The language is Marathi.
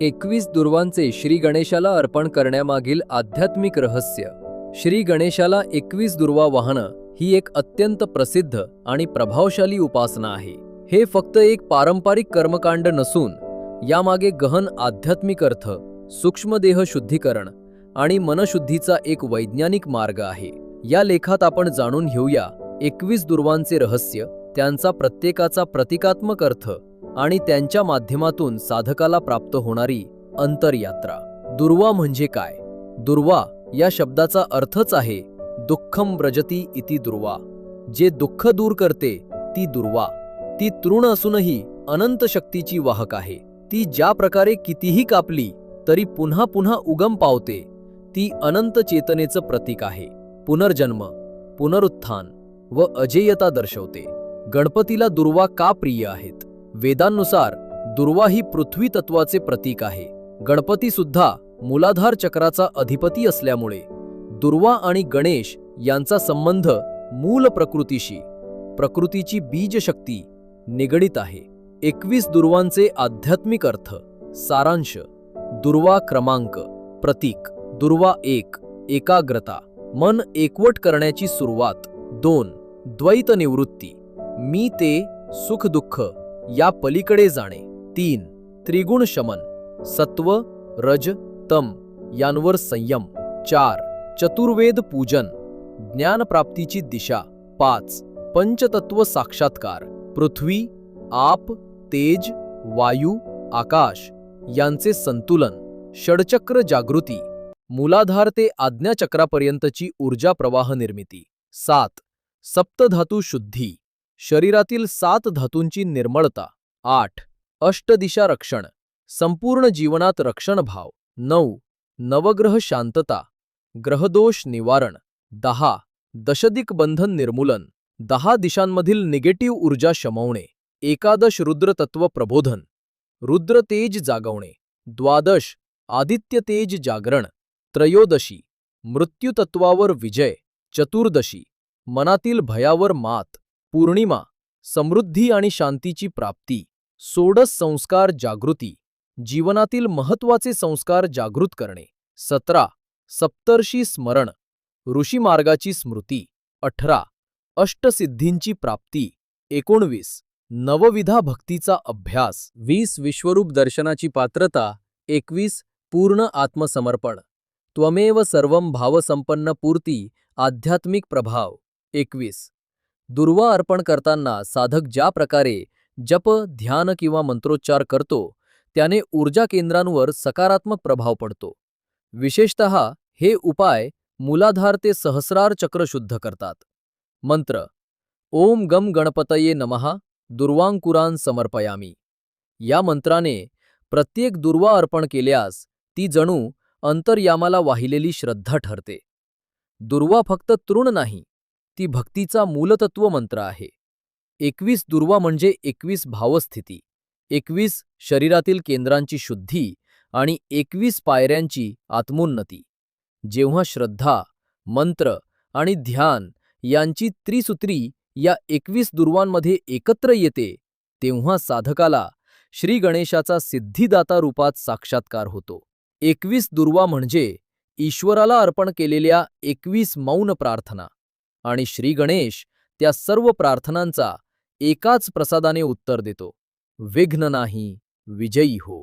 एकवीस दुर्वांचे श्री गणेशाला अर्पण करण्यामागील आध्यात्मिक रहस्य. श्री गणेशाला एकवीस दुर्वा वाहणं ही एक अत्यंत प्रसिद्ध आणि प्रभावशाली उपासना आहे. हे फक्त एक पारंपरिक कर्मकांड नसून यामागे गहन आध्यात्मिक अर्थ सूक्ष्मदेह शुद्धीकरण आणि मनशुद्धीचा एक वैज्ञानिक मार्ग आहे. या लेखात आपण जाणून घेऊया एकवीस दुर्वांचे रहस्य त्यांचा प्रत्येकाचा प्रतिकात्मक अर्थ आणि त्यांच्या माध्यमातून साधकाला प्राप्त होणारी अंतरयात्रा. दुर्वा म्हणजे काय? दुर्वा या शब्दाचा अर्थच आहे दुःखम व्रजती इति दुर्वा. जे दुःख दूर करते ती दुर्वा. ती तृण असूनही अनंत शक्तीची वाहक आहे. ती ज्या प्रकारे कितीही कापली तरी पुन्हा पुन्हा उगम पावते. ती अनंत चेतनेचं प्रतीक आहे. पुनर्जन्म पुनरुत्थान व अजेयता दर्शवते. गणपतीला दुर्वा का प्रिय आहेत? वेदांनुसार दुर्वा ही पृथ्वी तत्वाचे प्रतीक आहे. गणपती सुद्धा मूलाधार चक्राचा अधिपती असल्यामुळे दुर्वा आणि गणेश यांचा संबंध मूल प्रकृतीशी प्रकृतीची बीजशक्ती निगडित आहे. एकवीस दुर्वांचे आध्यात्मिक अर्थ. सारांश. दुर्वा क्रमांक. प्रतीक. दुर्वा एक. एकाग्रता. मन एकवट करण्याची सुरुवात. दोन. द्वैत निवृत्ती. मी ते सुख दुःख या पलीकडे जाणे. तीन त्रिगुण शमन सत्व रज तम यांवर संयम. चार चतुर्वेद पूजन ज्ञानप्राप्तीची दिशा. पाच पंचतत्व साक्षात्कार. पृथ्वी आप तेज वायू आकाश यांचे संतुलन. षडचक्र जागृती. मूलाधार ते आज्ञाचक्रापर्यंतची ऊर्जा प्रवाह निर्मिती. सात सप्तधातू शुद्धी. शरीरातील सात धातूंची निर्मळता आठ अष्टदिशा रक्षण संपूर्ण जीवनात रक्षणभाव नऊ नवग्रह शांतता ग्रहदोष निवारण दहा दशदिक बंधन निर्मूलन दहा दिशांमधील निगेटिव्ह ऊर्जा शमवणे एकादश रुद्रतत्व प्रबोधन रुद्रतेज जागवणे द्वादश आदित्यतेज जागरण त्रयोदशी मृत्यूतत्वावर विजय चतुर्दशी मनातील भयावर मात पौर्णिमा समृद्धी आणि शांतीची प्राप्ती सोडस संस्कार जागृती जीवनातील महत्त्वाचे संस्कार जागृत करणे सतरा सप्तर्षी स्मरण ऋषीमार्गाची स्मृती अठरा अष्टसिद्धींची प्राप्ती एकोणवीस नवविधा भक्तीचा अभ्यास वीस विश्वरूप दर्शनाची पात्रता एकवीस पूर्ण आत्मसमर्पण त्वमेव सर्वं भावसंपन्न पूर्ती आध्यात्मिक प्रभाव एकवीस दुर्वा अर्पण करताना साधक ज्या प्रकारे जप ध्यान किंवा मंत्रोच्चार करतो त्याने ऊर्जा केंद्रांवर सकारात्मक प्रभाव पडतो. विशेषत हे उपाय मूलाधार ते सहस्रार चक्र शुद्ध करतात. मंत्र ओम गम गणपतये नमः दुर्वांकुरान समर्पयामी. या मंत्राने प्रत्येक दुर्वा अर्पण केल्यास ती जणू अंतर्यामाला वाहिलेली श्रद्धा ठरते. दुर्वा फक्त तृण नाही ती भक्तीचा मूलतत्व मंत्र आहे. एकवीस दुर्वा म्हणजे एकवीस भावस्थिती एकवीस शरीरातील केंद्रांची शुद्धी आणि एकवीस पायऱ्यांची आत्मोन्नती. जेव्हा श्रद्धा मंत्र आणि ध्यान यांची त्रिसूत्री या एकवीस दुर्वांमध्ये एकत्र येते तेव्हा साधकाला श्री गणेशाचा सिद्धिदाता रूपात साक्षात्कार होतो. एकवीस दुर्वा म्हणजे ईश्वराला अर्पण केलेल्या एकवीस मौन प्रार्थना. आणि श्री गणेश त्या सर्व प्रार्थनांचा एकाच प्रसादाने उत्तर देतो. विघ्न नाही विजयी हो.